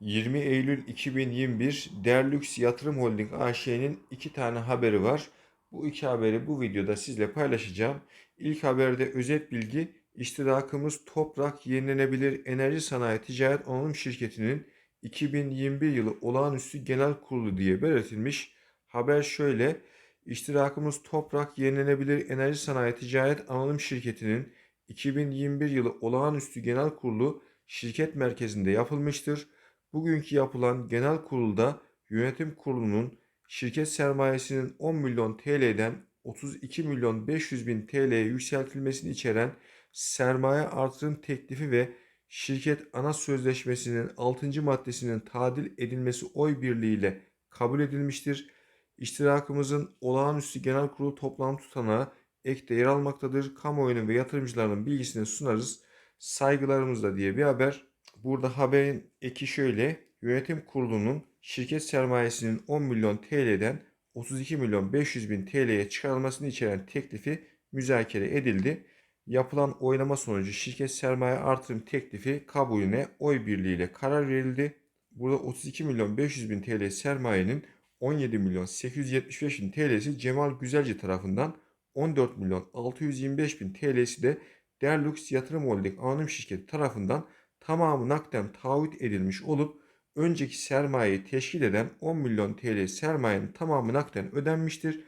20 Eylül 2021 Derlux Yatırım Holding AŞ'nin iki tane haberi var. Bu iki haberi bu videoda sizle paylaşacağım. İlk haberde özet bilgi iştirakımız Toprak Yenilenebilir Enerji Sanayi Ticaret Anonim Şirketi'nin 2021 yılı olağanüstü genel kurulu diye belirtilmiş. Haber şöyle. İştirakımız Toprak Yenilenebilir Enerji Sanayi Ticaret Anonim Şirketi'nin 2021 yılı olağanüstü genel kurulu şirket merkezinde yapılmıştır. Bugünkü yapılan genel kurulda yönetim kurulunun şirket sermayesinin 10 milyon TL'den 32 milyon 500 bin TL'ye yükseltilmesini içeren sermaye artırım teklifi ve şirket ana sözleşmesinin 6. maddesinin tadil edilmesi oy birliğiyle kabul edilmiştir. İştirakımızın olağanüstü genel kurulu toplantı tutanağı ekte yer almaktadır. Kamuoyunun ve yatırımcıların bilgisini sunarız. Saygılarımızla diye bir haber. Burada haberin eki şöyle. Yönetim kurulunun şirket sermayesinin 10 milyon TL'den 32 milyon 500 bin TL'ye çıkarılmasını içeren teklifi müzakere edildi. Yapılan oylama sonucu şirket sermaye artırım teklifi kabulüne oy birliğiyle karar verildi. Burada 32 milyon 500 bin TL sermayenin 17 milyon 875 bin TL'si Cemal Güzelci tarafından 14 milyon 625 bin TL'si de Derlux Yatırım Holding Anonim Şirketi tarafından tamamı nakden taahhüt edilmiş olup önceki sermayeyi teşkil eden 10 milyon TL sermayenin tamamı nakden ödenmiştir.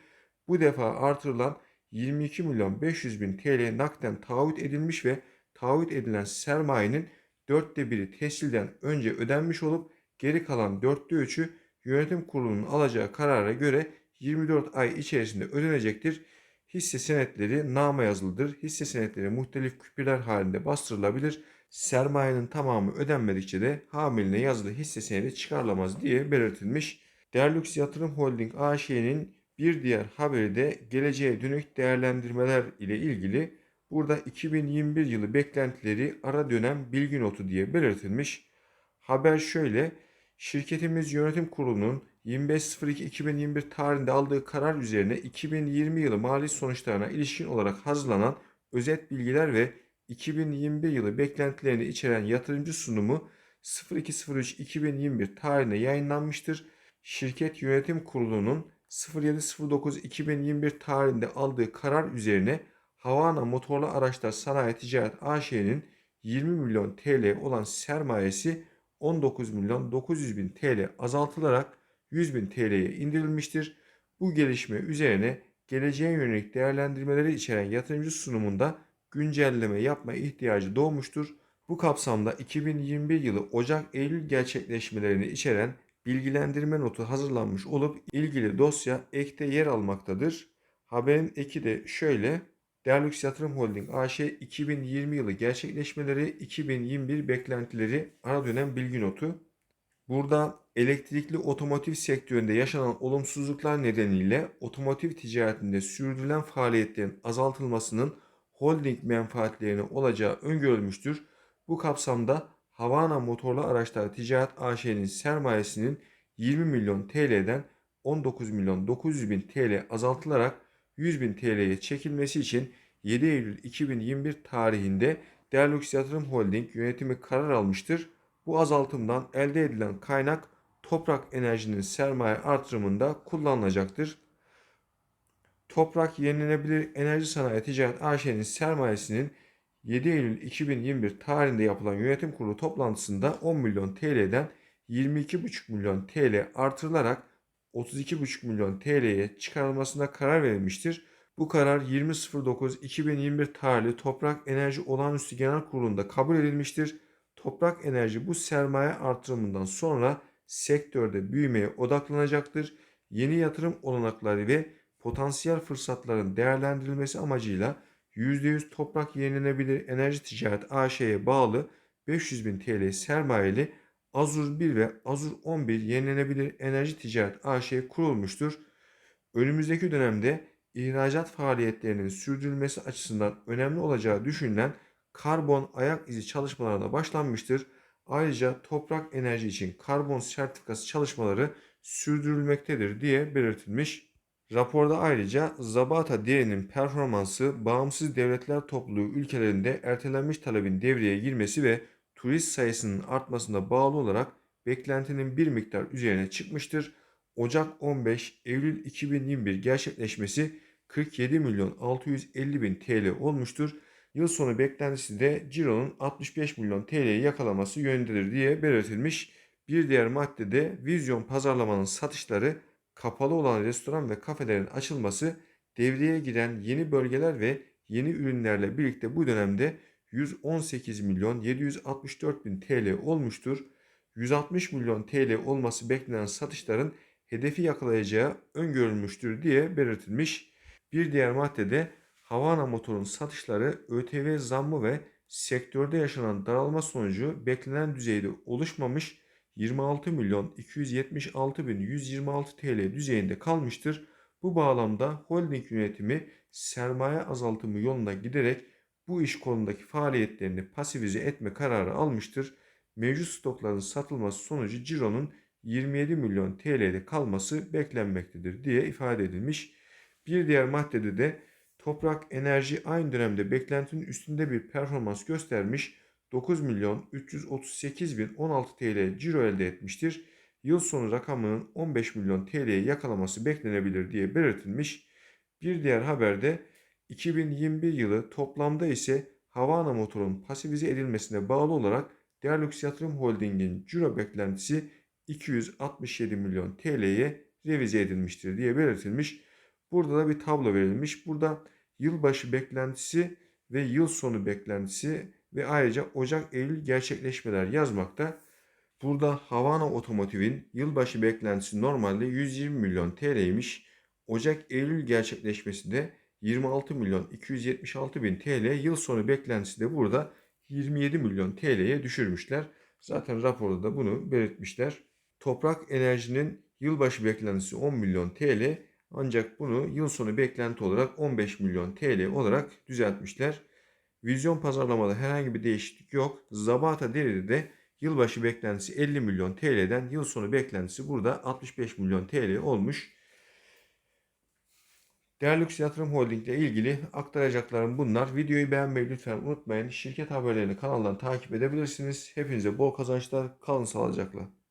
Bu defa artırılan 22 milyon 500 bin TL nakden taahhüt edilmiş ve taahhüt edilen sermayenin dörtte biri tescilden önce ödenmiş olup geri kalan dörtte üçü yönetim kurulunun alacağı karara göre 24 ay içerisinde ödenecektir. Hisse senetleri nama yazılıdır. Hisse senetleri muhtelif küpüler halinde bastırılabilir. Sermayenin tamamı ödenmedikçe de hamiline yazılı hisse senedi çıkarılamaz diye belirtilmiş. Derlux Yatırım Holding AŞ'nin bir diğer haberi de geleceğe dönük değerlendirmeler ile ilgili. Burada 2021 yılı beklentileri ara dönem bilgi notu diye belirtilmiş. Haber şöyle. Şirketimiz yönetim kurulunun 25.02.2021 tarihinde aldığı karar üzerine 2020 yılı mali sonuçlarına ilişkin olarak hazırlanan özet bilgiler ve 2021 yılı beklentilerini içeren yatırımcı sunumu 02.03.2021 tarihinde yayınlanmıştır. Şirket yönetim kurulunun 07.09.2021 tarihinde aldığı karar üzerine Havana Motorlu Araçlar Sanayi Ticaret AŞ'nin 20 milyon TL olan sermayesi 19 milyon 900 bin TL azaltılarak 100 bin TL'ye indirilmiştir. Bu gelişme üzerine geleceğe yönelik değerlendirmeleri içeren yatırımcı sunumunda güncelleme yapma ihtiyacı doğmuştur. Bu kapsamda 2021 yılı Ocak-Eylül gerçekleşmelerini içeren bilgilendirme notu hazırlanmış olup ilgili dosya ekte yer almaktadır. Haberin eki de şöyle. Derlux Yatırım Holding AŞ 2020 yılı gerçekleşmeleri 2021 beklentileri ara dönem bilgi notu. Burada elektrikli otomotiv sektöründe yaşanan olumsuzluklar nedeniyle otomotiv ticaretinde sürdürülen faaliyetlerin azaltılmasının holding menfaatlerine olacağı öngörülmüştür. Bu kapsamda Havana Motorlu Araçlar Ticaret AŞ'nin sermayesinin 20 milyon TL'den 19 milyon 900 bin TL azaltılarak 100 bin TL'ye çekilmesi için 7 Eylül 2021 tarihinde Derlux Yatırım Holding yönetimi karar almıştır. Bu azaltımdan elde edilen kaynak toprak enerjinin sermaye artırımında kullanılacaktır. Toprak Yenilenebilir Enerji Sanayi Ticaret AŞ'nin sermayesinin 7 Eylül 2021 tarihinde yapılan yönetim kurulu toplantısında 10 milyon TL'den 22,5 milyon TL artırılarak 32,5 milyon TL'ye çıkarılmasına karar verilmiştir. Bu karar 20.09.2021 tarihli Toprak Enerji Olağanüstü Genel Kurulu'nda kabul edilmiştir. Toprak Enerji bu sermaye artırımından sonra sektörde büyümeye odaklanacaktır. Yeni yatırım olanakları ve potansiyel fırsatların değerlendirilmesi amacıyla %100 toprak yenilenebilir enerji ticaret AŞ'ye bağlı 500 bin TL sermayeli Azur 1 ve Azur 11 yenilenebilir enerji ticaret AŞ kurulmuştur. Önümüzdeki dönemde ihracat faaliyetlerinin sürdürülmesi açısından önemli olacağı düşünülen karbon ayak izi çalışmalarına başlanmıştır. Ayrıca toprak enerji için karbon sertifikası çalışmaları sürdürülmektedir diye belirtilmiş. Raporda ayrıca Zabata değerinin performansı bağımsız devletler topluluğu ülkelerinde ertelenmiş talebin devreye girmesi ve turist sayısının artmasına bağlı olarak beklentinin bir miktar üzerine çıkmıştır. Ocak 15 Eylül 2021 gerçekleşmesi 47 milyon 650 bin TL olmuştur. Yıl sonu beklentisi de cironun 65 milyon TL'yi yakalaması yönündedir diye belirtilmiş. Bir diğer maddede vizyon pazarlamanın satışları kapalı olan restoran ve kafelerin açılması devreye giren yeni bölgeler ve yeni ürünlerle birlikte bu dönemde 118 milyon 764 bin TL olmuştur. 160 milyon TL olması beklenen satışların hedefi yakalayacağı öngörülmüştür diye belirtilmiş. Bir diğer maddede Havana motorun satışları ÖTV zammı ve sektörde yaşanan daralma sonucu beklenen düzeyde oluşmamış 26 milyon 276 bin 126 TL düzeyinde kalmıştır. Bu bağlamda holding yönetimi sermaye azaltımı yoluna giderek bu iş kolundaki faaliyetlerini pasifize etme kararı almıştır. Mevcut stokların satılması sonucu cironun 27 milyon TL'de kalması beklenmektedir diye ifade edilmiş. Bir diğer maddede de Toprak Enerji aynı dönemde beklentinin üstünde bir performans göstermiş 9 milyon 338 bin 16 TL ciro elde etmiştir. Yıl sonu rakamının 15 milyon TL'ye yakalaması beklenebilir diye belirtilmiş. Bir diğer haberde 2021 yılı toplamda ise Havana motorun pasifize edilmesine bağlı olarak Derlux Yatırım Holding'in ciro beklentisi 267 milyon TL'ye revize edilmiştir diye belirtilmiş. Burada da bir tablo verilmiş. Burada yılbaşı beklentisi ve yıl sonu beklentisi ve ayrıca Ocak-Eylül gerçekleşmeler yazmakta. Burada Havana Otomotiv'in yılbaşı beklentisi normalde 120 milyon TL'ymiş. Ocak-Eylül gerçekleşmesi de 26 milyon 276 bin TL. Yıl sonu beklentisi de burada 27 milyon TL'ye düşürmüşler. Zaten raporda da bunu belirtmişler. Toprak Enerji'nin yılbaşı beklentisi 10 milyon TL ancak bunu yıl sonu beklenti olarak 15 milyon TL olarak düzeltmişler. Vizyon pazarlamada herhangi bir değişiklik yok. Zabata Deri'de de yılbaşı beklentisi 50 milyon TL'den yıl sonu beklentisi burada 65 milyon TL olmuş. Derlux Yatırım Holding ile ilgili aktaracaklarım bunlar. Videoyu beğenmeyi lütfen unutmayın. Şirket haberlerini kanaldan takip edebilirsiniz. Hepinize bol kazançlar. Kalın sağlıcakla.